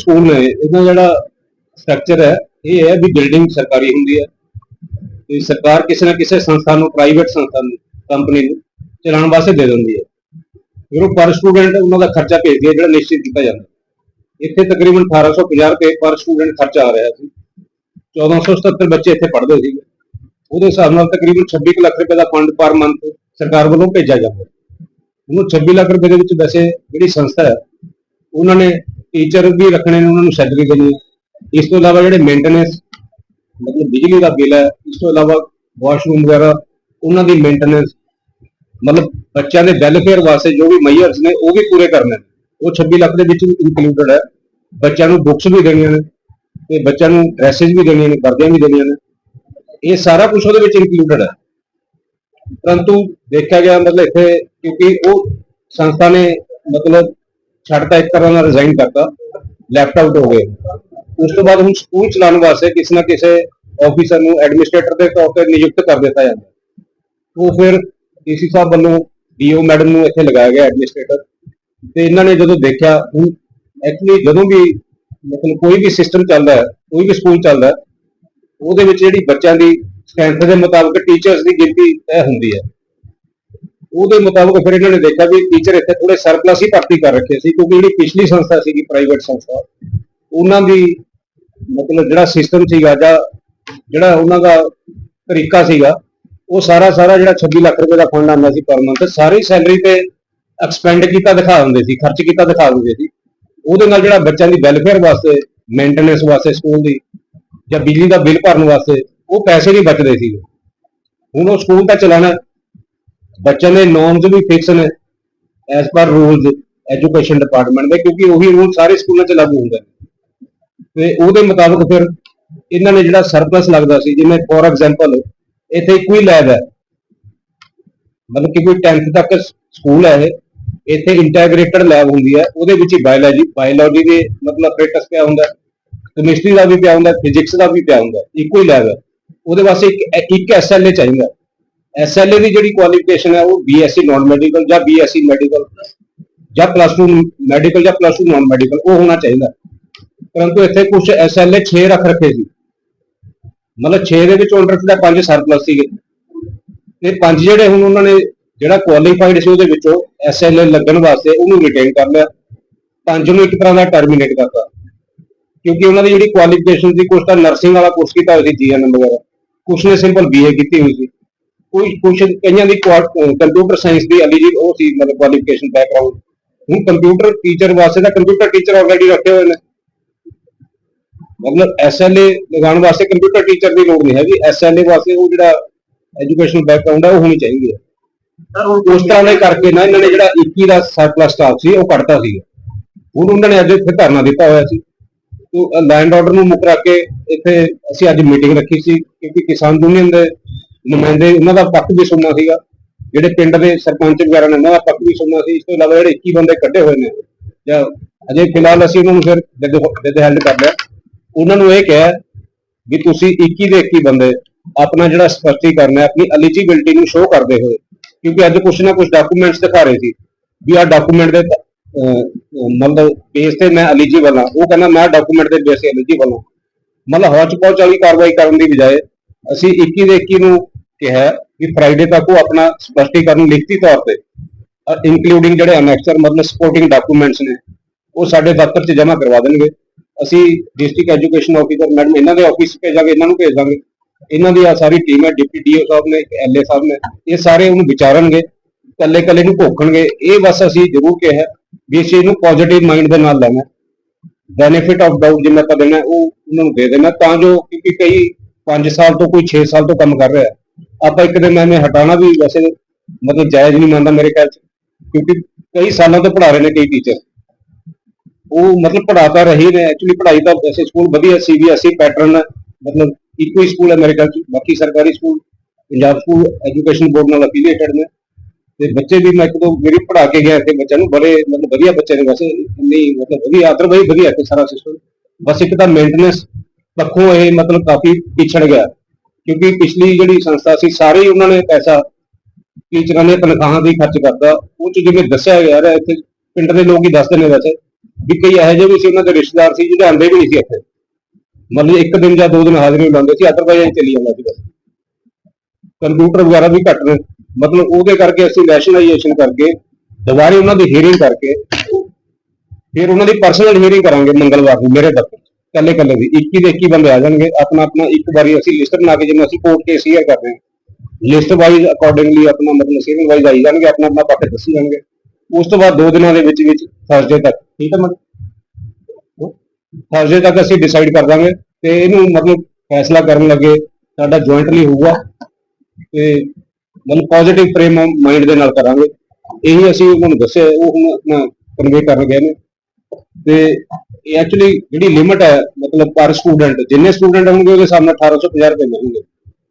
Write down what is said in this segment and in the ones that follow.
School ਨੇ, ਇਹਦਾ ਜਿਹੜਾ ਸਟਰਕਚਰ ਹੈ, ਇਹ ਹੈ ਵੀ ਬਿਲਡਿੰਗ ਸਰਕਾਰੀ ਹੁੰਦੀ ਹੈ। ਤੇ ਸਰਕਾਰ ਕਿਸੇ ਨਾ ਕਿਸੇ ਸੰਸਥਾ ਨੂੰ ਪ੍ਰਾਈਵੇਟ ਸੰਸਥਾ ਨੂੰ ਕੰਪਨੀ ਨੂੰ ਚਲਾਉਣ ਵਾਸਤੇ ਦੇ ਦਿੰਦੀ ਹੈ। ਫਿਰ ਉਹ ਪਰ ਸਟੂਡੈਂਟ ਉਹਨਾਂ ਦਾ ਖਰਚਾ ਭੇਜਦੀ ਹੈ, ਜਿਹੜਾ ਨਿਸ਼ਚਿਤ ਕੀਤਾ ਜਾਂਦਾ ਇੱਥੇ ਤਕਰੀਬਨ 1850 ਰੁਪਏ ਪਰ ਸਟੂਡੈਂਟ ਖਰਚਾ ਆ ਰਿਹਾ ਸੀ। 1477 ਬੱਚੇ ਇੱਥੇ ਪੜ੍ਹਦੇ ਸੀਗੇ। ਉਹਦੇ ਹਿਸਾਬ ਨਾਲ ਤਕਰੀਬਨ 26 ਕੁ ਲੱਖ ਰੁਪਏ ਦਾ ਫੰਡ ਪਰ ਮੰਥ ਸਰਕਾਰ ਵੱਲੋਂ ਭੇਜਿਆ ਜਾਂਦਾ ਉਹਨੂੰ 26 ਲੱਖ ਰੁਪਏ ਦੇ ਵਿੱਚ ਵੈਸੇ ਜਿਹੜੀ ਸੰਸਥਾ ਹੈ, ਉਹਨਾਂ ਨੇ ਟੀਚਰ ਵੀ ਰੱਖਣੇ ਨੇ, ਉਹਨਾਂ ਨੂੰ ਸੈਲਰੀ ਦੇਣੀ ਹੈ। ਇਸ ਤੋਂ ਇਲਾਵਾ ਜਿਹੜੇ ਮੇਨਟੇਨੈਂਸ ਮਤਲਬ ਬਿਜਲੀ ਦਾ ਬਿੱਲ ਹੈ, ਇਸ ਤੋਂ ਇਲਾਵਾ ਵਾਸ਼ਰੂਮ ਵਗੈਰਾ, ਉਹਨਾਂ ਦੀ ਮੇਨਟੇਨੈਂਸ ਮਤਲਬ ਬੱਚਿਆਂ ਦੇ ਵੈਲਫੇਅਰ ਵਾਸਤੇ ਜੋ ਵੀ ਮਈਅਰਸ ਨੇ, ਉਹ ਵੀ ਪੂਰੇ ਕਰਨੇ ਨੇ। ਉਹ 26 ਲੱਖ ਦੇ ਵਿੱਚ ਇਨਕਲੂਡਡ ਹੈ। ਬੱਚਿਆਂ ਨੂੰ ਬੁੱਕਸ ਵੀ ਦੇਣੀਆਂ ਨੇ ਤੇ ਬੱਚਿਆਂ ਨੂੰ ਡਰੈਸਸ ਵੀ ਦੇਣੀਆਂ ਨੇ, ਵਰਦੀਆਂ ਵੀ ਦੇਣੀਆਂ ਨੇ। ਇਹ ਸਾਰਾ ਕੁਝ ਉਹਦੇ ਵਿੱਚ ਇਨਕਲੂਡਡ ਹੈ। ਪਰੰਤੂ ਦੇਖਿਆ ਗਿਆ ਮਤਲਬ ਇੱਥੇ ਕਿਉਂਕਿ ਉਹ ਸੰਸਥਾ ਨੇ ਮਤਲਬ ਛੱਡਤਾ, ਇੱਕ ਤਰ੍ਹਾਂ ਨਾਲ ਰਿਜ਼ਾਈਨ ਕਰਤਾ ਲੈਫਟ ਆਊਟ ਹੋ ਗਏ। ਉਸ ਤੋਂ ਬਾਅਦ ਹੁਣ ਸਕੂਲ ਚਲਾਉਣ ਵਾਸਤੇ ਕਿਸੇ ਨਾ ਕਿਸੇ ਆਫੀਸਰ ਨੂੰ ਐਡਮਿਨਿਸਟ੍ਰੇਟਰ ਦੇ ਤੌਰ ਤੇ ਨਿਯੁਕਤ ਕਰ ਦਿੱਤਾ ਜਾਂਦਾ। ਉਹ ਫਿਰ ਡੀਸੀ ਸਾਹਿਬ ਵੱਲੋਂ ਡੀਓ ਮੈਡਮ ਨੂੰ ਇੱਥੇ ਲਗਾਇਆ ਗਿਆ ਐਡਮਿਨਿਸਟ੍ਰੇਟਰ ਤੇ ਇਹਨਾਂ ਨੇ ਜਦੋਂ ਦੇਖਿਆ, ਹੁਣ ਐਕਚੁਅਲੀ ਜਦੋਂ ਵੀ ਮਤਲਬ ਕੋਈ ਵੀ ਸਿਸਟਮ ਚੱਲਦਾ ਹੈ, ਕੋਈ ਵੀ ਸਕੂਲ ਚੱਲਦਾ ਹੈ, ਉਹਦੇ ਵਿੱਚ ਜਿਹੜੀ ਬੱਚਿਆਂ ਦੀ ਸਟਰੈਂਥ ਦੇ ਮੁਤਾਬਕ ਟੀਚਰਸ ਦੀ ਗਿਣਤੀ ਤੈਅ ਹੁੰਦੀ ਹੈ। ਉਹਦੇ ਮੁਤਾਬਕ ਫਿਰ ਇਹਨਾਂ ਨੇ ਦੇਖਿਆ ਵੀ ਟੀਚਰ ਇੱਥੇ ਥੋੜੇ ਸਰਪਲਸ ਹੀ ਭਰਤੀ ਕਰ ਰੱਖੇ ਸੀ, ਕਿਉਂਕਿ ਜਿਹੜੀ ਪਿਛਲੀ ਸੰਸਥਾ ਸੀਗੀ ਪ੍ਰਾਈਵੇਟ ਸੰਸਥਾ, ਉਹਨਾਂ ਦੀ ਮਤਲਬ ਜਿਹੜਾ ਸਿਸਟਮ ਸੀਗਾ ਜਾਂ ਜਿਹੜਾ ਉਹਨਾਂ ਦਾ ਤਰੀਕਾ ਸੀਗਾ, ਉਹ ਸਾਰਾ ਸਾਰਾ ਜਿਹੜਾ 26 ਲੱਖ ਰੁਪਏ ਦਾ ਫੰਡ ਆਉਂਦਾ ਸੀ ਪਰ ਮੰਥ ਸਾਰੀ ਸੈਲਰੀ ਤੇ ਐਕਸਪੈਂਡ ਕੀਤਾ ਦਿਖਾ ਦਿੰਦੇ ਸੀ, ਖਰਚ ਕੀਤਾ ਦਿਖਾ ਦਿੰਦੇ ਸੀ। ਉਹਦੇ ਨਾਲ ਜਿਹੜਾ ਬੱਚਿਆਂ ਦੀ ਵੈਲਫੇਅਰ ਵਾਸਤੇ ਮੇਨਟੇਨੈਂਸ ਵਾਸਤੇ ਸਕੂਲ ਦੀ ਜਾਂ ਬਿਜਲੀ ਦਾ ਬਿੱਲ ਭਰਨ ਵਾਸਤੇ, ਉਹ ਪੈਸੇ ਨਹੀਂ ਬਚਦੇ ਸੀ ਹੁਣ ਉਹ ਸਕੂਲ ਤਾਂ ਚਲਾਣਾ ਬੱਚਿਆਂ ਦੇ ਨੋਰਮਸ ਵੀ ਫਿਕਸ ਨੇ as per rules education department ਦੇ, ਕਿਉਂਕਿ ਉਹੀ ਰੂਲ ਸਾਰੇ ਸਕੂਲਾਂ 'ਚ ਲਾਗੂ ਹੁੰਦੇ ਨੇ। ਤੇ ਉਹਦੇ ਮੁਤਾਬਕ ਫਿਰ ਇਹਨਾਂ ਨੇ ਜਿਹੜਾ ਸਰਪਲਸ ਲੱਗਦਾ ਸੀ, ਜਿਵੇਂ ਫੋਰ ਐਗਜ਼ਾਮਪਲ ਇੱਥੇ ਇੱਕੋ ਹੀ ਲੈਬ ਹੈ। ਮਤਲਬ ਕਿ ਕੋਈ 10th ਤੱਕ ਸਕੂਲ ਹੈ ਇਹ, ਇੱਥੇ ਇੰਟੈਗ੍ਰੇਟਡ ਲੈਬ ਹੁੰਦੀ ਹੈ, ਉਹਦੇ ਵਿੱਚ ਹੀ ਬਾਇਓਲੋਜੀ ਬਾਇਓਲੋਜੀ ਦੇ ਮਤਲਬ ਆਪਰੇਟਸ ਪਿਆ ਹੁੰਦਾ ਕੈਮਿਸਟਰੀ ਦਾ ਵੀ ਪਿਆ ਹੁੰਦਾ ਫਿਜ਼ਿਕਸ ਦਾ ਵੀ ਪਿਆ ਹੁੰਦਾ, ਇੱਕੋ ਹੀ ਲੈਬ ਹੈ। ਉਹਦੇ ਵਾਸਤੇ ਇੱਕ ਇੱਕ ਐਸਐਲਏ ਚਾਹੀਦਾ। ਐਸਐਲਏ ਦੀ ਜਿਹੜੀ ਕੁਆਲੀਫਿਕੇਸ਼ਨ ਹੈ, ਉਹ ਬੀਐਸਸੀ ਨਾਨ ਮੈਡੀਕਲ ਜਾਂ ਬੀਐਸਸੀ ਮੈਡੀਕਲ ਜਾਂ ਪਲੱਸ 2 ਮੈਡੀਕਲ ਜਾਂ ਪਲੱਸ 2 ਨਾਨ ਮੈਡੀਕਲ ਉਹ ਹੋਣਾ ਚਾਹੀਦਾ। ਪਰੰਤੂ ਇੱਥੇ ਕੁਝ ਐਸਐਲਏ 6 ਰੱਖ ਰੱਖੇ ਸੀ। ਮਤਲਬ 6 ਦੇ ਵਿੱਚ ਆਰਡਰ ਦਾ 5 ਸਰਪਲਸ ਸੀਗੇ। ਤੇ ਪੰਜ ਜਿਹੜੇ ਹੁਣ ਉਹਨਾਂ ਨੇ ਜਿਹੜਾ ਕੁਆਲੀਫਾਈਡ ਸੀ, ਉਹਦੇ ਵਿੱਚੋਂ ਐਸਐਲਏ ਲੱਗਣ ਵਾਸਤੇ ਉਹਨੂੰ ਰਿਟੇਨ ਕਰ ਲਿਆ। ਪੰਜ ਨੂੰ ਇੱਕ ਤਰ੍ਹਾਂ ਦਾ ਟਰਮੀਨੇਟ ਕਰਤਾ ਕਿਉਂਕਿ ਉਹਨਾਂ ਦੀ ਜਿਹੜੀ ਕੁਆਲੀਫਿਕੇਸ਼ਨ ਸੀ ਕੁਝ ਤਾਂ ਨਰਸਿੰਗ ਵਾਲਾ ਕੋਰਸ ਕੀਤਾ ਹੋਇਆ ਸੀ ਜੀਐਨਐਮ ਵਗੈਰਾ। ਕੁਝ ਨੇ ਸਿੰਪਲ ਬੀਏ ਕੀਤੀ ਹੋਈ ਸੀ। ਕੋਈ ਕੁਝ ਕਈਆਂ ਦੀ ਕੰਪਿਊਟਰ ਸਾਇੰਸ ਦੀ ਐਲੀਜੀਬਲ ਉਹ ਸੀ ਮਤਲਬ ਕੁਆਲੀਫਿਕੇਸ਼ਨ ਬੈਕਗ੍ਰਾਉਂਡ ਹੁਣ ਕੰਪਿਊਟਰ ਟੀਚਰ ਵਾਸਤੇ ਤਾਂ ਕੰਪਿਊਟਰ ਟੀਚਰ ਆਲਰੇਡੀ ਰੱਖੇ ਹੋਏ ਨੇ। ਮਤਲਬ ਐਸਐਲਏ ਲਗਾਉਣ ਵਾਸਤੇ ਕੰਪਿਊਟਰ ਟੀਚਰ ਦੀ ਲੋੜ ਨਹੀਂ ਹੈਗੀ। ਐਸਐਲਏ ਵਾਸਤੇ ਉਹ ਜਿਹੜਾ ਐਜੂਕੇਸ਼ਨ ਬੈਕਗ੍ਰਾਉਂਡ ਹੈ ਉਹ ਹੋਣੀ ਚਾਹੀਦੀ ਹੈ। ਸਰ ਉਸ ਤਰ੍ਹਾਂ ਦੇ ਕਰਕੇ ਨਾ ਇਹਨਾਂ ਨੇ ਜਿਹੜਾ 21 ਦਾ ਸਰਪਲਸ ਸਟਾਕ ਸੀ ਉਹ ਕੱਢਤਾ ਸੀ। ਹੁਣ ਉਹਨਾਂ ਨੇ ਅੱਜ ਇੱਥੇ ਧਰਨਾ ਦਿੱਤਾ ਹੋਇਆ ਸੀ। ਤੋਂ ਲੈਂਡ ਆਰਡਰ ਨੂੰ ਮੁੱਕ ਰੱਖ ਕੇ ਇੱਥੇ ਅਸੀਂ ਅੱਜ ਮੀਟਿੰਗ ਰੱਖੀ ਸੀ ਕਿਉਂਕਿ ਕਿਸਾਨ ਯੂਨੀਅਨ ਦੇ ਨੁਮਾਇੰਦੇ, ਉਹਨਾਂ ਦਾ ਪੱਖ ਵੀ ਸੁਣਨਾ ਸੀਗਾ। ਜਿਹੜੇ ਪਿੰਡ ਦੇ ਸਰਪੰਚ ਵਗੈਰਾ ਨੇ, ਉਹਨਾਂ ਦਾ ਪੱਖ ਵੀ ਸੁਣਨਾ ਸੀ। ਇਸ ਤੋਂ ਇਲਾਵਾ ਜਿਹੜੇ 21 ਬੰਦੇ ਕੱਢੇ ਹੋਏ ਨੇ, ਜਾਂ ਅਜੇ ਫਿਲਹਾਲ ਅਸੀਂ ਉਹਨਾਂ ਨੂੰ ਫਿਰ ਜਦ ਹੈਲਡ ਕਰ ਲਿਆ। ਉਹਨਾਂ ਨੂੰ ਇਹ ਕਿਹਾ ਵੀ ਤੁਸੀਂ 21 ਦੇ 21 ਬੰਦੇ ਆਪਣਾ ਜਿਹੜਾ ਸਪਸ਼ਟੀਕਰਨ ਹੈ, ਆਪਣੀ ਐਲੀਜੀਬਿਲਟੀ ਨੂੰ ਸ਼ੋਅ ਕਰਦੇ ਹੋਏ। ਕਿਉਂਕਿ ਅੱਜ ਕੁਛ ਨਾ ਕੁਛ ਡਾਕੂਮੈਂਟਸ ਦਿਖਾ ਰਹੇ ਸੀ ਵੀ ਆਹ ਡਾਕੂਮੈਂਟ ਦੇ ਮਤਲਬ ਬੇਸ ਤੇ ਮੈਂ ਐਲੀਜੀਬਲ ਹਾਂ। ਉਹ ਕਹਿੰਦਾ, ਮੈਂ ਡਾਕੂਮੈਂਟ ਦੇ ਬੇਸ ਤੇ ਐਲੀਜੀਬਲ ਹਾਂ। ਮਤਲਬ ਹੌਚ ਪੌਚ ਵਾਲੀ ਕਾਰਵਾਈ ਕਰਨ ਦੀ ਬਜਾਏ ਅਸੀਂ 21 ਦੇ 21 ਨੂੰ ਕਿਹਾ ਕਿ ਫਰਾਈਡੇ ਤੱਕ ਉਹ ਆਪਣਾ ਸਪਸ਼ਟੀਕਰਨ ਲਿਖਤੀ ਤੌਰ ਤੇ ਇਨਕਲੂਡਿੰਗ ਜਿਹੜੇ ਅਨੈਕਸਰ ਮਤਲਬ ਸਪੋਰਟਿੰਗ ਡਾਕੂਮੈਂਟਸ ਨੇ, ਉਹ ਸਾਡੇ ਦਫ਼ਤਰ 'ਚ ਜਮ੍ਹਾਂ ਕਰਵਾ ਦੇਣਗੇ। ਅਸੀਂ ਡਿਸਟ੍ਰਿਕਟ ਐਜੂਕੇਸ਼ਨ ਆਫੀਸਰ ਮੈਡਮ ਇਹਨਾਂ ਦੇ ਆਫਿਸ ਭੇਜਾਂਗੇ, ਇਹਨਾਂ ਨੂੰ ਭੇਜ ਦਾਂਗੇ। ਇਹਨਾਂ ਦੀ ਆ ਸਾਰੀ ਟੀਮ ਹੈ, ਡਿਪਟੀ ਡੀਓ ਸਾਹਿਬ ਨੇ ਐਲਏ ਸਾਹਿਬ ਨੇ, ਇਹ ਸਾਰੇ ਉਹਨੂੰ ਵਿਚਾਰਨਗੇ ਕੱਲੇ ਕੱਲੇ ਨੂੰ ਭੋਖਣਗੇ। ਇਹ ਬਸ ਅਸੀਂ ਜ਼ਰੂਰ ਕਿਹਾ ਵੀ ਇਸ ਚੀਜ਼ ਨੂੰ ਪੋਜ਼ਿਟਿਵ ਮਾਈਂਡ ਦੇ ਨਾਲ ਲੈਣਾ ਬੈਨੀਫਿਟ ਆਫ ਡਾਊਟ ਜਿੰਨਾ ਆਪਾਂ ਦੇਣਾ, ਉਹ ਉਹਨਾਂ ਨੂੰ ਦੇ ਦੇਣਾ, ਤਾਂ ਜੋ ਕਿਉਂਕਿ ਕਈ 5 ਸਾਲ ਤੋਂ ਕੋਈ 6 ਸਾਲ ਤੋਂ ਕੰਮ ਕਰ ਰਿਹਾ ਹੈ। ਆਪਾਂ ਇੱਕ ਦਿਨ ਐਵੇਂ ਹਟਾਣਾ ਵੀ ਵੈਸੇ ਮਤਲਬ ਜਾਇਜ਼ ਨਹੀਂ ਮੰਨਦਾ ਮੇਰੇ ਖਿਆਲ ਚ, ਕਿਉਂਕਿ ਕਈ ਸਾਲਾਂ ਤੋਂ ਪੜ੍ਹਾ ਰਹੇ ਨੇ ਕਈ ਟੀਚਰ ਉਹ ਮਤਲਬ ਪੜ੍ਹਾਤਾ ਰਹੀ ਨੇ ਐਕਚੁਅਲੀ ਪੜ੍ਹਾਈ ਤਾਂ ਵੈਸੇ ਸਕੂਲ ਵਧੀਆ ਸੀਬੀਐਸਈ ਪੈਟਰਨ ਮਤਲਬ ਇੱਕੋ ਹੀ ਸਕੂਲ ਹੈ ਮੇਰੇ ਖਿਆਲ ਚ, ਬਾਕੀ ਸਰਕਾਰੀ school Punjab school education board ਨਾਲ ਅਫੀਲੀਏਟਡ ਨੇ। ਤੇ ਬੱਚੇ ਵੀ ਮੈਂ ਇੱਕ ਦੋ ਮੇਰੀ ਪੜ੍ਹਾ ਕੇ ਗਿਆ ਤੇ ਬੱਚਿਆਂ ਨੂੰ ਬੜੇ ਮਤਲਬ ਵਧੀਆ ਬੱਚੇ ਨੇ ਵੈਸੇ ਨਹੀਂ ਮਤਲਬ ਵਧੀਆ ਅਦਰਵਾਈਜ਼ ਵਧੀਆ ਇੱਥੇ ਸਾਰਾ ਸਿਸਟਮ ਬਸ ਇੱਕ ਤਾਂ ਮੇਨਟੇਨੈਂਸ ਪੱਖੋਂ ਇਹ ਮਤਲਬ ਕਾਫੀ ਪਿਛੜ ਗਿਆ। ਕਿਉਂਕਿ ਪਿਛਲੀ ਜਿਹੜੀ ਸੰਸਥਾ ਸੀ, ਸਾਰੇ ਹੀ ਉਹਨਾਂ ਨੇ ਪੈਸਾ ਟੀਚਰਾਂ ਨੇ ਤਨਖਾਹਾਂ ਦੀ ਖਰਚ ਕਰਦਾ ਉਹ ਚ ਜਿਵੇਂ ਦੱਸਿਆ ਗਿਆ ਹੈ ਇੱਥੇ ਪਿੰਡ ਦੇ ਲੋਕ ਹੀ ਦੱਸਦੇ ਨੇ ਵੈਸੇ, ਵੀ ਕਈ ਇਹੋ ਜਿਹੇ ਵੀ ਸੀ, ਉਹਨਾਂ ਦੇ ਰਿਸ਼ਤੇਦਾਰ ਸੀ ਜਿਹੜੇ ਆਂਦੇ ਵੀ ਨਹੀਂ ਸੀ ਇੱਥੇ। ਮਤਲਬ ਇੱਕ ਦਿਨ ਜਾਂ ਦੋ ਦਿਨ ਹਾਜ਼ਰੀ ਲਾਉਂਦੇ ਸੀ ਅਦਰਵਾਈਜ਼ ਅਸੀਂ ਚੱਲੀ ਜਾਂਦਾ ਸੀ ਬਸ ਕੰਪਿਊਟਰ ਵਗੈਰਾ ਵੀ ਘੱਟ ਨੇ। ਮਤਲਬ ਉਹਦੇ ਕਰਕੇ ਅਸੀਂ ਨੈਸ਼ਨਲਾਈਜੇਸ਼ਨ ਕਰਕੇ, ਦੁਬਾਰੇ ਉਹਨਾਂ ਦੀ ਹੀਅਰਿੰਗ ਕਰਕੇ, ਫਿਰ ਉਹਨਾਂ ਦੀ ਪਰਸਨਲ ਹੀਅਰਿੰਗ ਕਰਾਂਗੇ ਮੰਗਲਵਾਰ ਨੂੰ, ਮੇਰੇ ਦਫ਼ਤਰ ਕੱਲੇ ਕੱਲੇ ਦੀ 21 ਦੇ 21 ਬੰਦੇ ਆ ਜਾਣਗੇ। ਆਪਣਾ ਆਪਣਾ ਇੱਕ ਵਾਰੀ ਅਸੀਂ ਲਿਸਟ ਬਣਾ ਕੇ ਜਿਵੇਂ ਅਸੀਂ ਕੋਰਟ ਕੇਸ ਹੀਅਰ ਕਰਦੇ ਹਾਂ। ਲਿਸਟ ਵਾਈਜ਼ ਅਕੋਰਡਿੰਗਲੀ ਆਪਣਾ ਮਤਲਬ ਸੀਰੀਅਲ ਵਾਈਜ਼ ਆਈ ਜਾਣਗੇ। ਆਪਣਾ ਆਪਣਾ ਪੱਖ ਦੱਸੀ ਜਾਣਗੇ। ਉਸ ਤੋਂ ਬਾਅਦ ਦੋ ਦਿਨਾਂ ਦੇ ਵਿੱਚ ਵਿੱਚ ਥਰਸਡੇ ਤੱਕ। ਠੀਕ ਹੈ ਮੈਡਮ ਥਰਸਡੇ ਤੱਕ ਅਸੀਂ ਡਿਸਾਈਡ ਕਰ ਦਾਂਗੇ ਤੇ ਇਹਨੂੰ ਮਤਲਬ ਫੈਸਲਾ ਕਰਨ ਲੱਗੇ ਸਾਡਾ ਜੁਆਇੰਟਲੀ ਹੋਊਗਾ ਤੇ ਮਤਲਬ ਪੋਜ਼ਿਟਿਵ ਫਰੇਮ ਆਫ ਮਾਈਂਡ ਦੇ ਨਾਲ ਕਰਾਂਗੇ। ਇਹੀ ਅਸੀਂ ਉਹਨਾਂ ਨੂੰ ਦੱਸਿਆ, ਉਹ ਹੁਣ ਆਪਣਾ ਕਨਵੇ ਕਰਨ ਗਏ ਨੇ। ਤੇ ਇਹ ਐਕਚੁਅਲੀ ਜਿਹੜੀ ਲਿਮਟ ਹੈ, ਮਤਲਬ ਪਰ ਸਟੂਡੈਂਟ ਜਿੰਨੇ ਸਟੂਡੈਂਟ ਹੋਣਗੇ ਉਹਦੇ ਹਿਸਾਬ ਨਾਲ 1850 ਰੁਪਏ ਮਿਲਣਗੇ।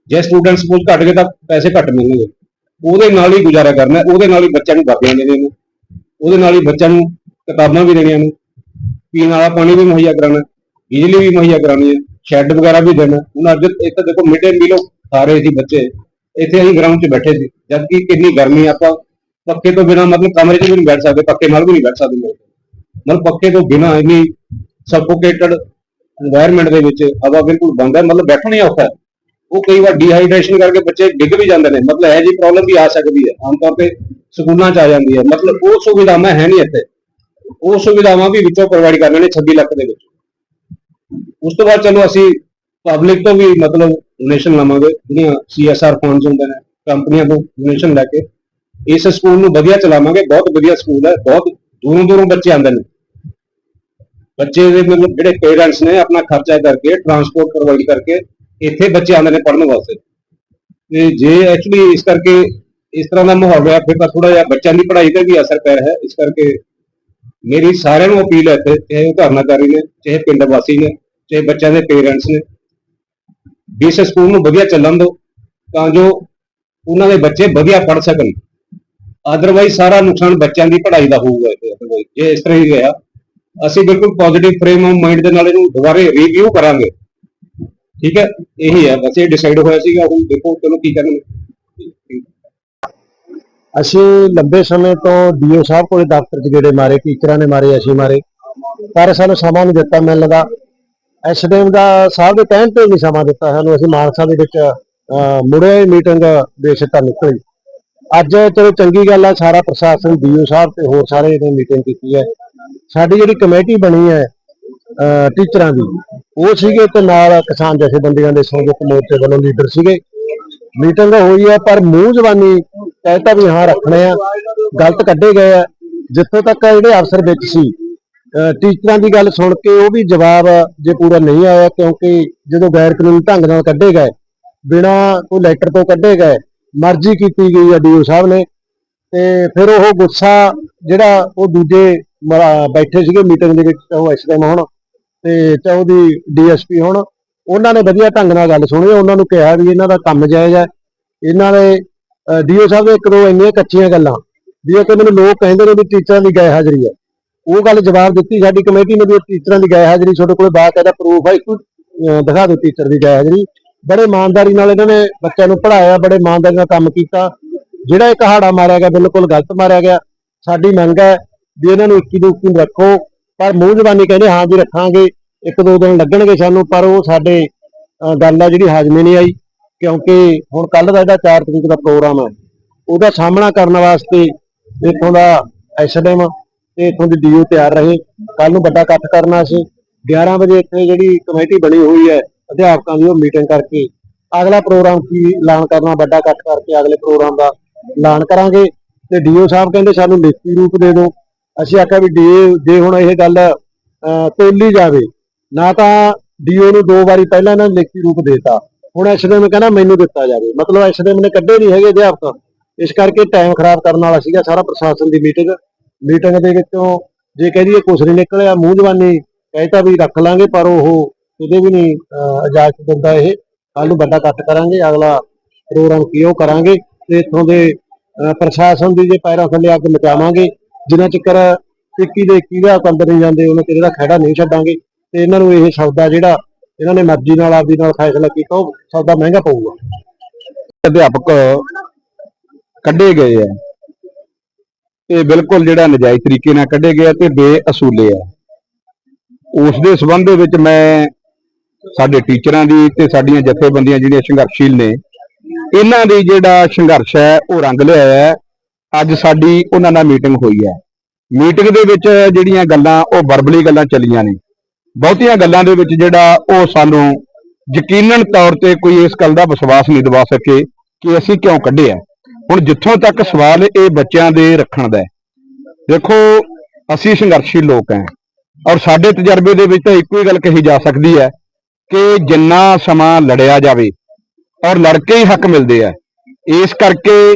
ਜੇ ਸਟੂਡੈਂਟ ਸਪੋਜ਼ ਘੱਟ ਗਏ ਤਾਂ ਪੈਸੇ ਘੱਟ ਮਿਲਣਗੇ। ਉਹਦੇ ਨਾਲ ਹੀ ਗੁਜ਼ਾਰਾ ਕਰਨਾ, ਉਹਦੇ ਨਾਲ ਹੀ ਬੱਚਿਆਂ ਨੂੰ ਵਰਦੀਆਂ ਦੇਣੀਆਂ ਨੇ। ਉਹਦੇ ਨਾਲ ਹੀ ਬੱਚਿਆਂ ਨੂੰ ਕਿਤਾਬਾਂ ਵੀ ਦੇਣੀਆਂ ਨੇ। ਪੀਣ ਵਾਲਾ ਪਾਣੀ ਵੀ ਮੁਹੱਈਆ ਕਰਾਉਣਾ, ਬਿਜਲੀ ਵੀ ਮੁਹੱਈਆ ਕਰਾਉਣੀ ਹੈ, ਸ਼ੈੱਡ ਵਗੈਰਾ ਵੀ ਦੇਣਾ। ਹੁਣ ਅੱਜ ਇੱਕ ਦੇਖੋ ਮਿਡ ਡੇ ਮੀਲ ਖਾ ਰਹੇ ਸੀ ਬੱਚੇ। ਇੱਥੇ ਅਸੀਂ ਗਰਾਊਂਡ 'ਚ ਬੈਠੇ ਸੀ। ਜਦ ਕਿ ਕਿੰਨੀ ਗਰਮੀ ਆਪਾਂ ਪੱਕੇ ਤੋਂ ਬਿਨਾ ਮਤਲਬ ਕਮਰੇ 'ਚ ਵੀ ਨਹੀਂ ਬੈਠ ਸਕਦੇ ਪੱਕੇ ਨਾਲ ਵੀ ਨਹੀਂ ਬੈਠ ਸਕਦੇ। ਮੇਰੇ ਮਤਲਬ ਪੱਖੇ ਤੋਂ ਬਿਨਾ ਇਨੀ ਸਫੋਕੇਟਡ এনवायरमेंट ਦੇ ਵਿੱਚ ਹਵਾ ਬਿਲਕੁਲ ਬੰਦ ਹੈ, ਮਤਲਬ ਬੈਠਣਾ ਹੀ ਔਖਾ ਉਹ ਕਈ ਵਾਰ ਡੀਹਾਈਡਰੇਸ਼ਨ ਕਰਕੇ ਬੱਚੇ ਡਿੱਗ ਵੀ ਜਾਂਦੇ ਨੇ, ਮਤਲਬ ਇਹ ਜੀ ਪ੍ਰੋਬਲਮ ਵੀ ਆ ਸਕਦੀ ਹੈ। ਆਮ ਤੌਰ ਤੇ ਸਕੂਲਾਂ 'ਚ ਆ ਜਾਂਦੀ ਹੈ। ਮਤਲਬ ਉਹ ਸੁਵਿਧਾਵਾਂ ਹੈ ਨਹੀਂ ਇੱਥੇ। ਉਹ ਸੁਵਿਧਾਵਾਂ ਵੀ ਵਿੱਚੋਂ ਪ੍ਰੋਵਾਈਡ ਕਰਨੇ ਨੇ 26 ਲੱਖ ਦੇ ਵਿੱਚ। ਉਸ ਤੋਂ ਬਾਅਦ ਚਲੋ ਅਸੀਂ ਪਬਲਿਕ ਤੋਂ ਵੀ ਮਤਲਬ ਡੋਨੇਸ਼ਨ ਲਵਾਂਗੇ। ਜਿਹੜੀਆਂ ਸੀਐਸਆਰ ਫੰਡਸ ਹੁੰਦੇ ਨੇ, ਕੰਪਨੀਆਂ ਤੋਂ ਡੋਨੇਸ਼ਨ ਲੈ ਕੇ। ਇਸ ਸਕੂਲ ਨੂੰ ਵਧੀਆ ਚਲਾਵਾਂਗੇ। ਬਹੁਤ ਵਧੀਆ ਸਕੂਲ ਹੈ, ਬਹੁਤ ਦੂਰੋਂ ਦੂਰੋਂ ਬੱਚੇ ਆਉਂਦੇ ਨੇ। ਬੱਚੇ ਦੇ ਮਤਲਬ ਜਿਹੜੇ ਪੇਰੈਂਟਸ ਨੇ ਆਪਣਾ ਖਰਚਾ ਕਰਕੇ ਟਰਾਂਸਪੋਰਟ ਪ੍ਰੋਵਾਈਡ ਕਰਕੇ ਇੱਥੇ ਬੱਚੇ ਆਉਂਦੇ ਨੇ ਪੜ੍ਹਨ ਵਾਸਤੇ। ਤੇ ਜੇ ਐਕਚੁਅਲੀ ਇਸ ਕਰਕੇ ਇਸ ਤਰ੍ਹਾਂ ਦਾ ਮਾਹੌਲ ਹੋਇਆ ਫਿਰ ਤਾਂ ਥੋੜਾ ਜਿਹਾ ਬੱਚਿਆਂ ਦੀ ਪੜ੍ਹਾਈ ਤੇ ਵੀ ਅਸਰ ਪੈ ਰਿਹਾ। ਹੈ ਇਸ ਕਰਕੇ ਮੇਰੀ ਸਾਰਿਆਂ ਨੂੰ ਅਪੀਲ ਹੈ ਇੱਥੇ, ਚਾਹੇ ਉਹ ਧਰਨਾਕਾਰੀ ਨੇ, ਚਾਹੇ ਪਿੰਡ ਵਾਸੀ ਨੇ, ਚਾਹੇ ਬੱਚਿਆਂ ਦੇ ਪੇਰੈਂਟਸ ਨੇ, ਵੀ ਇਸ ਸਕੂਲ ਨੂੰ ਵਧੀਆ ਚੱਲਣ ਦਿਓ, ਤਾਂ ਜੋ ਉਹਨਾਂ ਦੇ ਬੱਚੇ ਵਧੀਆ ਪੜ੍ਹ ਸਕਣ। ਅਦਰਵਾਈਜ਼ ਸਾਰਾ ਨੁਕਸਾਨ ਬੱਚਿਆਂ ਦੀ ਪੜ੍ਹਾਈ ਦਾ ਹੋਊਗਾ ਜੇ ਇਸ ਤਰ੍ਹਾਂ ਹੀ ਰਿਹਾ ਅਸੀਂ ਬਿਲਕੁਲ ਪੋਜ਼ਿਟਿਵ ਫਰੇਮ ਆਫ ਮਾਈਂਡ ਦੇ ਨਾਲ ਇਹਨੂੰ ਦੁਬਾਰੇ ਰਿਵਿਊ ਕਰਾਂਗੇ। ਠੀਕ ਹੈ? ਇਹੀ ਹੈ ਬਸ ਇਹ ਡਿਸਾਈਡ ਹੋਇਆ ਸੀਗਾ ਹੁਣ ਦੇਖੋ ਚਲੋ ਕੀ ਕਰਨਗੇ ਅਸੀਂ ਲੰਬੇ ਸਮੇਂ ਤੋਂ ਡੀਓ ਸਾਹਿਬ ਕੋਲੇ ਦਫ਼ਤਰ 'ਚ ਗੇੜੇ ਮਾਰੇ ਟੀਚਰਾਂ ਨੇ ਮਾਰੇ ਅਸੀਂ ਮਾਰੇ ਪਰ ਸਾਨੂੰ ਸਮਾਂ ਨਹੀਂ ਦਿੱਤਾ ਮੈਨੂੰ ਲੱਗਾ ਐਸਡੀਐਮ ਦਾ ਸਾਹਿਬ ਦੇ ਕਹਿਣ ਤੇ ਨਹੀਂ ਸਮਾਂ ਦਿੱਤਾ ਸਾਨੂੰ ਅਸੀਂ ਮਾਨਸਾ ਦੇ ਵਿੱਚ ਅਹ, ਮੁੜੇ ਮੀਟਿੰਗ ਦੇ ਸਿੱਟਾ ਨਿਕਲੀ। ਅੱਜ ਚਲੋ ਚੰਗੀ ਗੱਲ ਆ, ਸਾਰਾ ਪ੍ਰਸ਼ਾਸਨ, ਡੀਓ ਸਾਹਿਬ ਤੇ ਹੋਰ ਸਾਰੇ ਨੇ ਮੀਟਿੰਗ ਕੀਤੀ ਹੈ। ਸਾਡੀ ਜਿਹੜੀ ਕਮੇਟੀ ਬਣੀ ਹੈ ਟੀਚਰਾਂ ਦੀ, ਉਹ ਸੀਗੇ ਤੇ ਨਾਲ ਕਿਸਾਨ ਜਥੇਬੰਦੀਆਂ ਦੇ ਸੰਯੁਕਤ ਮੋਰਚੇ ਵੱਲੋਂ ਲੀਡਰ ਸੀਗੇ। ਮੀਟਿੰਗ ਹੋਈ ਹੈ, ਪਰ ਮੂੰਹ ਜ਼ਬਾਨੀ ਕਹਿਤਾ ਵੀ ਹਾਂ ਰੱਖਣੇ ਆ, ਗਲਤ ਕੱਢੇ ਗਏ ਆ। ਜਿੱਥੋਂ ਤੱਕ ਜਿਹੜੇ ਅਫਸਰ ਵਿੱਚ ਸੀ ਟੀਚਰਾਂ ਦੀ ਗੱਲ ਸੁਣ ਕੇ ਉਹ ਵੀ ਜਵਾਬ ਜੇ ਪੂਰਾ ਨਹੀਂ ਆਇਆ, ਕਿਉਂਕਿ ਜਦੋਂ ਗੈਰ ਕਾਨੂੰਨੀ ਢੰਗ ਨਾਲ ਕੱਢੇ ਗਏ, ਬਿਨਾ ਕੋਈ ਲੈਟਰ ਤੋਂ ਕੱਢੇ ਗਏ ਮਰਜ਼ੀ ਕੀਤੀ ਗਈ ਹੈ ਡੀਓ ਸਾਹਿਬ ਨੇ। ਤੇ ਫਿਰ ਉਹ ਗੁੱਸਾ ਜਿਹੜਾ ਉਹ ਦੂਜੇ ਬੈਠੇ ਸੀਗੇ ਮੀਟਿੰਗ ਦੇ ਵਿੱਚ, ਉਹ ਐਸਐਮ ਹੋਣ, ਤੇ ਚਾਹੇ ਡੀਐਸਪੀ ਹੋਣ, ਉਹਨਾਂ ਨੇ ਵਧੀਆ ਢੰਗ ਨਾਲ ਗੱਲ ਸੁਣੀ, ਉਹਨਾਂ ਨੂੰ ਕਿਹਾ ਵੀ ਇਹਨਾਂ ਦਾ ਕੰਮ ਜਾਇਜ਼ ਹੈ ਇਹਨਾਂ ਦੇ ਡੀਓ ਸਾਹਿਬ ਦੇ ਇੱਕ ਦੋ ਇੰਨੀਆਂ ਕੱਚੀਆਂ ਗੱਲਾਂ, ਵੀ ਉਹ ਕਿ ਮੈਨੂੰ ਲੋਕ ਕਹਿੰਦੇ ਨੇ ਵੀ ਟੀਚਰਾਂ ਦੀ ਗੈਰ ਹਾਜ਼ਰੀ ਹੈ ਉਹ ਗੱਲ ਜਵਾਬ ਦਿੱਤੀ ਸਾਡੀ ਕਮੇਟੀ ਨੇ ਵੀ ਟੀਚਰਾਂ ਦੀ ਗੈਰ ਹਾਜ਼ਰੀ, ਤੁਹਾਡੇ ਕੋਲ ਬਾਤ ਇਹਦਾ ਪ੍ਰੂਫ ਹੈ ਇੱਕ ਦਿਖਾ ਦਿਓ ਟੀਚਰ ਦੀ ਗੈਰ ਹਾਜ਼ਰੀ। ਬੜੇ ਇਮਾਨਦਾਰੀ ਨਾਲ ਇਹਨਾਂ ਨੇ ਬੱਚਿਆਂ ਨੂੰ ਪੜਾਇਆ ਬੜੇ ਇਮਾਨਦਾਰੀ ਨਾਲ ਕੰਮ ਕੀਤਾ। ਜਿਹੜਾ ਇੱਕ ਹਾੜਾ ਮਾਰਿਆ ਗਿਆ, ਬਿਲਕੁਲ ਗਲਤ ਮਾਰਿਆ ਗਿਆ। ਸਾਡੀ ਮੰਗ ਹੈ ਵੀ ਇਹਨਾਂ ਨੂੰ 21 ਤੋਂ 21 ਰੱਖੋ। ਪਰ ਮੂੰਹ ਜ਼ਬਾਨੀ ਕਹਿੰਦੇ, ਹਾਂ ਵੀ ਰੱਖਾਂਗੇ। ਇੱਕ ਦੋ ਦਿਨ ਲੱਗਣਗੇ ਸਾਨੂੰ, ਪਰ ਉਹ ਸਾਡੇ ਗੱਲ ਆ ਜਿਹੜੀ ਹਾਜ਼ਮੇ ਨਹੀਂ ਆਈ। ਕਿਉਂਕਿ ਹੁਣ ਕੱਲ ਦਾ ਜਿਹੜਾ 4 ਤਰੀਕ ਦਾ ਪ੍ਰੋਗਰਾਮ ਹੈ, ਉਹਦਾ ਸਾਹਮਣਾ ਕਰਨ ਵਾਸਤੇ ਇੱਥੋਂ ਦਾ ਐਸਡੀਐਮ ਤੇ ਇੱਥੋਂ ਦੀ ਡੀਓ ਤਿਆਰ ਰਹੇ। ਕੱਲ ਨੂੰ ਵੱਡਾ ਇਕੱਠ ਕਰਨਾ ਸੀ। 11 ਵਜੇ ਇੱਥੇ ਜਿਹੜੀ ਕਮੇਟੀ ਬਣੀ ਹੋਈ ਹੈ ਅਧਿਆਪਕਾਂ ਦੀ ਉਹ ਮੀਟਿੰਗ ਕਰਕੇ ਅਗਲਾ ਪ੍ਰੋਗਰਾਮ ਕੀ ਐਲਾਨ ਕਰਨਾ, ਵੱਡਾ ਇਕੱਠ ਕਰਕੇ ਅਗਲੇ ਪ੍ਰੋਗਰਾਮ ਦਾ ਐਲਾਨ ਕਰਾਂਗੇ। ਤੇ ਡੀਓ ਸਾਹਿਬ ਕਹਿੰਦੇ ਸਾਨੂੰ ਲਿਖਤੀ ਰੂਪ ਦੇ ਦਿਓ। ਅਸੀਂ ਆਖਿਆ ਵੀ ਡੀ ਜੇ ਹੁਣ ਇਹ ਗੱਲ ਤੋਲੀ ਜਾਵੇ, ਨਾ ਤਾਂ ਡੀਓ ਨੂੰ ਦੋ ਵਾਰੀ ਪਹਿਲਾਂ ਇਹਨਾਂ ਨੇ ਲਿਖਤੀ ਰੂਪ ਦੇਤਾ। ਹੁਣ ਐਸਡੀਐਮ ਕਹਿੰਦਾ ਮੈਨੂੰ ਦਿੱਤਾ ਜਾਵੇ। ਮਤਲਬ ਐਸਡੀਐਮ ਨੇ ਕੱਢੇ ਨਹੀਂ ਹੈਗੇ ਅਧਿਆਪਕ। ਇਸ ਕਰਕੇ ਟਾਈਮ ਖਰਾਬ ਕਰਨ ਵਾਲਾ ਸੀਗਾ ਸਾਰਾ ਪ੍ਰਸ਼ਾਸਨ ਦੀ ਮੀਟਿੰਗ ਮੀਟਿੰਗ ਦੇ ਵਿੱਚੋਂ ਜੇ ਕਹਿ ਦਈਏ ਕੁਛ ਨਹੀਂ ਨਿਕਲਿਆ, ਮੂੰਹ ਜਵਾਨੀ ਕਹਿਤਾ ਵੀ ਰੱਖ ਲਾਂਗੇ, ਪਰ ਉਹ ਕਿਤੇ ਵੀ ਨਹੀਂ ਇਜਾਜ਼ਤ ਦਿੰਦਾ ਇਹ। ਕੱਲ ਨੂੰ ਵੱਡਾ ਇਕੱਠ ਕਰਾਂਗੇ, ਅਗਲਾ ਪ੍ਰੋਗਰਾਮ ਕੀ ਕਰਾਂਗੇ ਤੇ ਇੱਥੋਂ ਦੇ ਪ੍ਰਸ਼ਾਸਨ ਦੀ ਜੇ ਪੈਰਾਂ ਥੱਲੇ ਅੱਗ ਮਚਾਵਾਂਗੇ ਜਿੰਨਾ ਚਿਕਰ 21 ਦੇ 21 ਦਾ ਕੰਦਰ ਨਹੀਂ ਜਾਂਦੇ, ਉਹਨਾਂ ਚਿਰ ਇਹਦਾ ਖਹਿੜਾ ਨਹੀਂ ਛੱਡਾਂਗੇ। ਤੇ ਇਹਨਾਂ ਨੂੰ ਇਹ ਸੌਦਾ ਜਿਹੜਾ ਇਹਨਾਂ ਨੇ ਮਰਜ਼ੀ ਨਾਲ, ਆਪਦੀ ਨਾਲ ਫੈਸਲਾ ਕੀਤਾ, ਉਹ ਸੌਦਾ ਮਹਿੰਗਾ ਪਊਗਾ। ਅਧਿਆਪਕ ਕੱਢੇ ਗਏ ਆ। ਇਹ ਬਿਲਕੁਲ ਜਿਹੜਾ ਨਜਾਇਜ਼ ਤਰੀਕੇ ਨਾਲ ਕੱਢੇ ਗਏ ਤੇ ਬੇਅਸੂਲੇ ਆ। ਉਸ ਦੇ ਸਬੰਧ ਦੇ ਵਿੱਚ ਮੈਂ ਸਾਡੇ ਟੀਚਰਾਂ ਦੀ ਤੇ ਸਾਡੀਆਂ ਜਥੇਬੰਦੀਆਂ ਜਿਹੜੀਆਂ ਸੰਘਰਸ਼ੀਲ ਨੇ, ਇਹਨਾਂ ਦੀ ਜਿਹੜਾ ਸੰਘਰਸ਼ ਹੈ, ਉਹ ਰੰਗ ਲਿਆ ਹੈ। ਅੱਜ ਸਾਡੀ ਉਹਨਾਂ ਨਾਲ ਮੀਟਿੰਗ ਹੋਈ ਹੈ। ਮੀਟਿੰਗ ਦੇ ਵਿੱਚ ਜਿਹੜੀਆਂ ਗੱਲਾਂ, ਉਹ ਵਰਬਲੀ ਗੱਲਾਂ ਚੱਲੀਆਂ ਨੇ। ਬਹੁਤੀਆਂ ਗੱਲਾਂ ਦੇ ਵਿੱਚ ਜਿਹੜਾ ਉਹ ਸਾਨੂੰ ਯਕੀਨਨ ਤੌਰ ਤੇ ਕੋਈ ਇਸ ਗੱਲ ਦਾ ਵਿਸ਼ਵਾਸ ਨਹੀਂ ਦਿਵਾ ਸਕੇ ਕਿ ਅਸੀਂ ਕਿਉਂ ਕੱਢਿਆ। ਹੁਣ ਜਿੱਥੋਂ ਤੱਕ ਸਵਾਲ ਇਹ ਬੱਚਿਆਂ ਦੇ ਰੱਖਣ ਦਾ ਦੇਖੋ, ਅਸੀਂ ਸੰਘਰਸ਼ੀ ਲੋਕ ਹਾਂ। ਔਰ ਸਾਡੇ ਤਜਰਬੇ ਦੇ ਵਿੱਚ ਤਾਂ ਇੱਕੋ ਹੀ ਗੱਲ ਕਹੀ ਜਾ ਸਕਦੀ ਹੈ ਕਿ ਜਿੰਨਾ ਸਮਾਂ ਲੜਿਆ ਜਾਵੇ ਔਰ ਲੜ ਕੇ ਹੀ ਹੱਕ ਮਿਲਦੇ ਆ, ਇਸ ਕਰਕੇ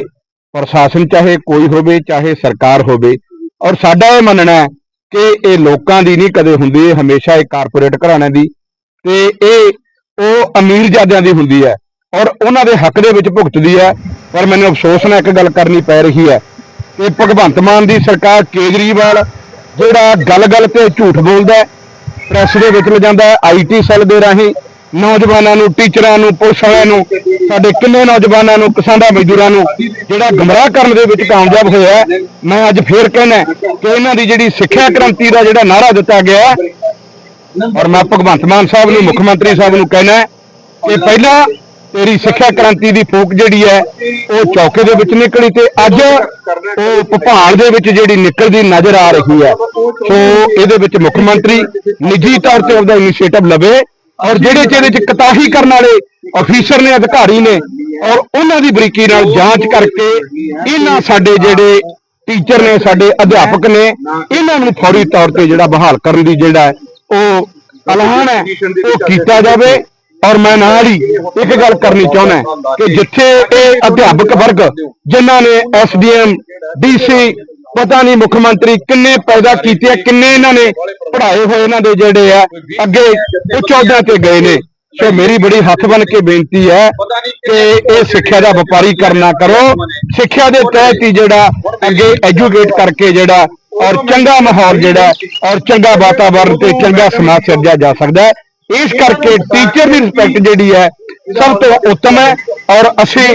ਪ੍ਰਸ਼ਾਸਨ ਚਾਹੇ ਕੋਈ ਹੋਵੇ, ਚਾਹੇ ਸਰਕਾਰ ਹੋਵੇ, ਔਰ ਸਾਡਾ ਇਹ ਮੰਨਣਾ ਹੈ ਕਿ ਇਹ ਲੋਕਾਂ ਦੀ ਨਹੀਂ ਕਦੇ ਹੁੰਦੀ, ਇਹ ਹਮੇਸ਼ਾ ਇਹ ਕਾਰਪੋਰੇਟ ਘਰਾਣਿਆਂ ਦੀ, ਤੇ ਇਹ ਉਹ ਅਮੀਰ ਜਾਦਿਆਂ ਦੀ ਹੁੰਦੀ ਹੈ, ਔਰ ਉਹਨਾਂ ਦੇ ਹੱਕ ਦੇ ਵਿੱਚ ਭੁਗਤਦੀ ਹੈ, ਪਰ ਮੈਨੂੰ ਅਫਸੋਸ ਨਾਲ ਇੱਕ ਗੱਲ ਕਰਨੀ ਪੈ ਰਹੀ ਹੈ ਕਿ ਭਗਵੰਤ ਮਾਨ ਦੀ ਸਰਕਾਰ ਕੇਜਰੀਵਾਲ ਜਿਹੜਾ ਗੱਲ-ਗੱਲ ਤੇ ਝੂਠ ਬੋਲਦਾ ਹੈ ਪ੍ਰੈਸ ਦੇ ਵਿੱਚ ਲਿਜਾਂਦਾ ਹੈ ਆਈਟੀ ਸੈੱਲ ਦੇ ਰਾਹੀਂ। ਨੌਜਵਾਨਾਂ ਨੂੰ, ਟੀਚਰਾਂ ਨੂੰ, ਪੁਲਿਸ ਵਾਲਿਆਂ ਨੂੰ, ਸਾਡੇ ਕਿੰਨੇ ਨੌਜਵਾਨਾਂ ਨੂੰ, ਕਿਸਾਨਾਂ ਮਜ਼ਦੂਰਾਂ ਨੂੰ ਜਿਹੜਾ ਗਮਰਾਹ ਕਰਨ ਦੇ ਵਿੱਚ ਕਾਮਯਾਬ ਹੋਇਆ ਮੈਂ ਅੱਜ ਫੇਰ ਕਹਿਣਾ ਕਿ ਇਹਨਾਂ ਦੀ ਜਿਹੜੀ ਸਿੱਖਿਆ ਕ੍ਰਾਂਤੀ ਦਾ ਜਿਹੜਾ ਨਾਰਾ ਦਿੱਤਾ ਗਿਆ ਔਰ ਮੈਂ ਭਗਵੰਤ ਮਾਨ ਸਾਹਿਬ ਨੂੰ, ਮੁੱਖ ਮੰਤਰੀ ਸਾਹਿਬ ਨੂੰ ਕਹਿਣਾ ਕਿ ਪਹਿਲਾਂ ਤੇਰੀ ਸਿੱਖਿਆ ਕ੍ਰਾਂਤੀ ਦੀ ਫੂਕ ਜਿਹੜੀ ਹੈ, ਉਹ ਚੌਕੇ ਦੇ ਵਿੱਚ ਨਿਕਲੀ ਤੇ ਅੱਜ ਉਹ ਭੋਪਾਲ ਦੇ ਵਿੱਚ ਜਿਹੜੀ ਨਿਕਲਦੀ ਨਜ਼ਰ ਆ ਰਹੀ ਹੈ ਸੋ ਇਹਦੇ ਵਿੱਚ ਮੁੱਖ ਮੰਤਰੀ ਨਿੱਜੀ ਤੌਰ ਤੇ ਉਹਦਾ ਇਨੀਸ਼ੀਏਟਿਵ ਲਵੇ ਔਰ ਜਿਹੜੇ ਚ ਇਹਦੇ ਚ ਕਤਾਹੀ ਕਰਨ ਵਾਲੇ ਅਫੀਸਰ ਨੇ, ਅਧਿਕਾਰੀ ਨੇ ਔਰ ਉਹਨਾਂ ਦੀ ਬਰੀਕੀ ਨਾਲ ਜਾਂਚ ਕਰਕੇ ਇਹਨਾਂ ਸਾਡੇ ਜਿਹੜੇ ਟੀਚਰ ਨੇ, ਸਾਡੇ ਅਧਿਆਪਕ ਨੇ, ਇਹਨਾਂ ਨੂੰ ਫੌਰੀ ਤੌਰ ਤੇ ਜਿਹੜਾ ਬਹਾਲ ਕਰਨ ਦੀ ਜਿਹੜਾ ਉਹ ਐਲਾਨ ਹੈ, ਉਹ ਕੀਤਾ ਜਾਵੇ। ਔਰ ਮੈਂ ਨਾਲ ਹੀ ਇੱਕ ਗੱਲ ਕਰਨੀ ਚਾਹੁੰਦਾ ਕਿ ਜਿੱਥੇ ਇਹ ਅਧਿਆਪਕ ਵਰਗ ਜਿਨ੍ਹਾਂ ਨੇ ਐਸਡੀਐਮ, ਡੀਸੀ, ਪਤਾ ਨਹੀਂ ਮੁੱਖ ਮੰਤਰੀ ਕਿੰਨੇ ਪੈਦਾ ਕੀਤੇ ਆ, ਕਿੰਨੇ ਇਹਨਾਂ ਨੇ ਪੜ੍ਹਾਏ ਹੋਏ ਇਹਨਾਂ ਦੇ ਜਿਹੜੇ ਆ, ਅੱਗੇ ਉੱਚ ਅਹੁਦਿਆਂ ਤੇ ਗਏ ਨੇ। ਸੋ ਮੇਰੀ ਬੜੀ ਹੱਥ ਬਨ ਕੇ ਬੇਨਤੀ ਹੈ ਕਿ ਇਹ ਸਿੱਖਿਆ ਦਾ ਵਪਾਰੀਕਰਨ ਨਾ ਕਰੋ। ਸਿੱਖਿਆ ਦੇ ਤਹਿਤ ਹੀ ਜਿਹੜਾ ਅੱਗੇ ਐਜੂਕੇਟ ਕਰਕੇ ਜਿਹੜਾ ਔਰ ਚੰਗਾ ਮਾਹੌਲ ਜਿਹੜਾ ਔਰ ਚੰਗਾ ਵਾਤਾਵਰਣ ਤੇ ਚੰਗਾ ਸਮਾਜ ਸਿਰਜਿਆ ਜਾ ਸਕਦਾ ਹੈ। ਇਸ ਕਰਕੇ ਟੀਚਰ ਦੀ ਰਿਸਪੈਕਟ ਜਿਹੜੀ ਹੈ ਸਭ ਤੋਂ ਉੱਤਮ ਹੈ ਔਰ ਅਸੀਂ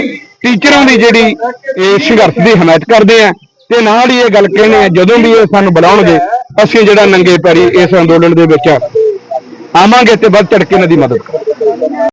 ਟੀਚਰਾਂ ਦੀ ਜਿਹੜੀ ਇਹ ਸੰਘਰਸ਼ ਦੀ ਹਮਾਇਤ ਕਰਦੇ ਹਾਂ ਤੇ ਨਾਲ ਹੀ ਇਹ ਗੱਲ ਕਹਿੰਦੇ ਆ ਜਦੋਂ ਵੀ ਇਹ ਸਾਨੂੰ ਬੁਲਾਉਣਗੇ, ਅਸੀਂ ਜਿਹੜਾ ਨੰਗੇ ਪੈਰੀ ਇਸ ਅੰਦੋਲਨ ਦੇ ਵਿੱਚ ਆਵਾਂਗੇ ਤੇ ਵੱਧ ਚੜ ਕੇ ਇਹਨਾਂ ਦੀ ਮਦਦ ਕਰਾਂਗੇ।